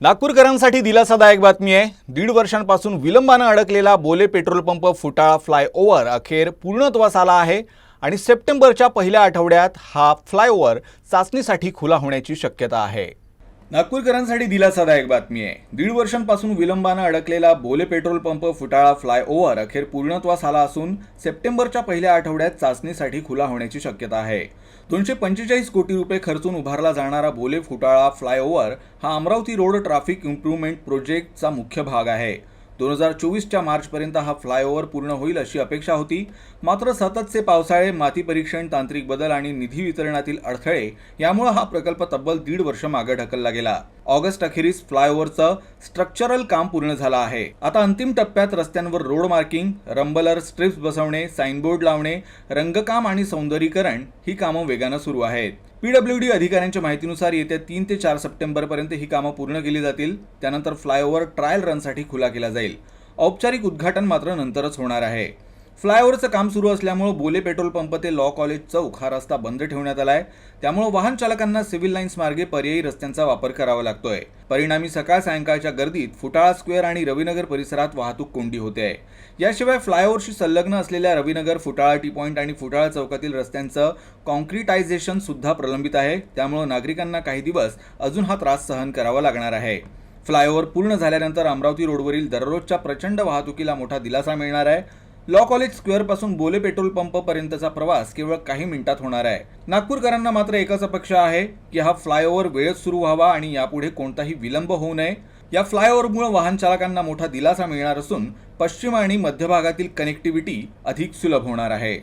नागपूरकरांसाठी दिलासादायक बातमी आहे. दीड वर्षांपासून विलंबानं अडकलेला बोले पेट्रोल पंप फुटाळा फ्लायओव्हर अखेर पूर्णत्वास आला आहे आणि सप्टेंबरच्या पहिल्या आठवड्यात हा फ्लायओव्हर चाचणीसाठी खुला होण्याची शक्यता आहे. नागपूरकरांसाठी दिलासादायक बातमी आहे. दीड वर्षांपासून विलंबानं अडकलेला बोले पेट्रोल पंप फुटाळा फ्लायओव्हर अखेर पूर्णत्वास आला असून सप्टेंबरच्या पहिल्या आठवड्यात चाचणीसाठी खुला होण्याची शक्यता आहे. दोनशे पंचेचाळीस कोटी रुपये खर्चून उभारला जाणारा बोले फुटाळा फ्लायओव्हर हा अमरावती रोड ट्रॅफिक इम्प्रूव्हमेंट प्रोजेक्टचा मुख्य भाग आहे. दोन हजार चोवीसच्या मार्चपर्यंत हा फ्लायओव्हर पूर्ण होईल अशी अपेक्षा होती. मात्र सततचे पावसाळे माती परीक्षण तांत्रिक बदल आणि निधी वितरणातील अडथळे यामुळे हा प्रकल्प तब्बल दीड वर्ष मागे ढकलला गेला. ऑगस्ट अखेरीस फ्लायओव्हरचं स्ट्रक्चरल काम पूर्ण झालं आहे. आता अंतिम टप्प्यात रस्त्यांवर रोड मार्किंग रंबलर स्ट्रिप्स बसवणे साईनबोर्ड लावणे रंगकाम आणि सौंदर्यीकरण ही कामं वेगानं सुरू आहेत. पीडब्ल्यूडी अधिकाऱ्यांच्या माहितीनुसार येत्या तीन ते चार सप्टेंबरपर्यंत ही कामं पूर्ण केली जातील. त्यानंतर फ्लायओव्हर ट्रायल रनसाठी खुला केला जाईल. औपचारिक उद्घाटन मात्र नंतरच होणार आहे. फ्लायओव्हरचं काम सुरू असल्यामुळं बोले पेट्रोल पंप ते लॉ कॉलेज चौक हा रस्ता बंद ठेवण्यात आला आहे त्यामुळं वाहन चालकांना सिव्हिल लाईन्स मार्गे पर्यायी रस्त्यांचा वापर करावा लागतोय. परिणामी सकाळ सायंकाळच्या गर्दीत फुटाळा स्क्वेअर आणि रविनगर परिसरात वाहतूक कोंडी होते. आहे याशिवाय फ्लायओव्हरशी संलग्न असलेल्या रविनगर फुटाळा टी पॉईंट आणि फुटाळा चौकातील रस्त्यांचं कॉन्क्रिटायझेशन सुद्धा प्रलंबित आहे. त्यामुळं नागरिकांना काही दिवस अजून हा त्रास सहन करावा लागणार आहे. फ्लायओव्हर पूर्ण झाल्यानंतर अमरावती रोडवरील दररोजच्या प्रचंड वाहतुकीला मोठा दिलासा मिळणार आहे. लॉ कॉलेज स्क्वेअरपासून बोले पेट्रोल पंपपर्यंतचा प्रवास केवळ काही मिनिटात होणार आहे. नागपूरकरांना मात्र एकच अपेक्षा आहे की हा फ्लायओव्हर वेळेत सुरू व्हावा आणि यापुढे कोणताही विलंब होऊ नये. या फ्लायओव्हरमुळे वाहन चालकांना मोठा दिलासा मिळणार असून पश्चिम आणि मध्य भागातील कनेक्टिव्हिटी अधिक सुलभ होणार आहे.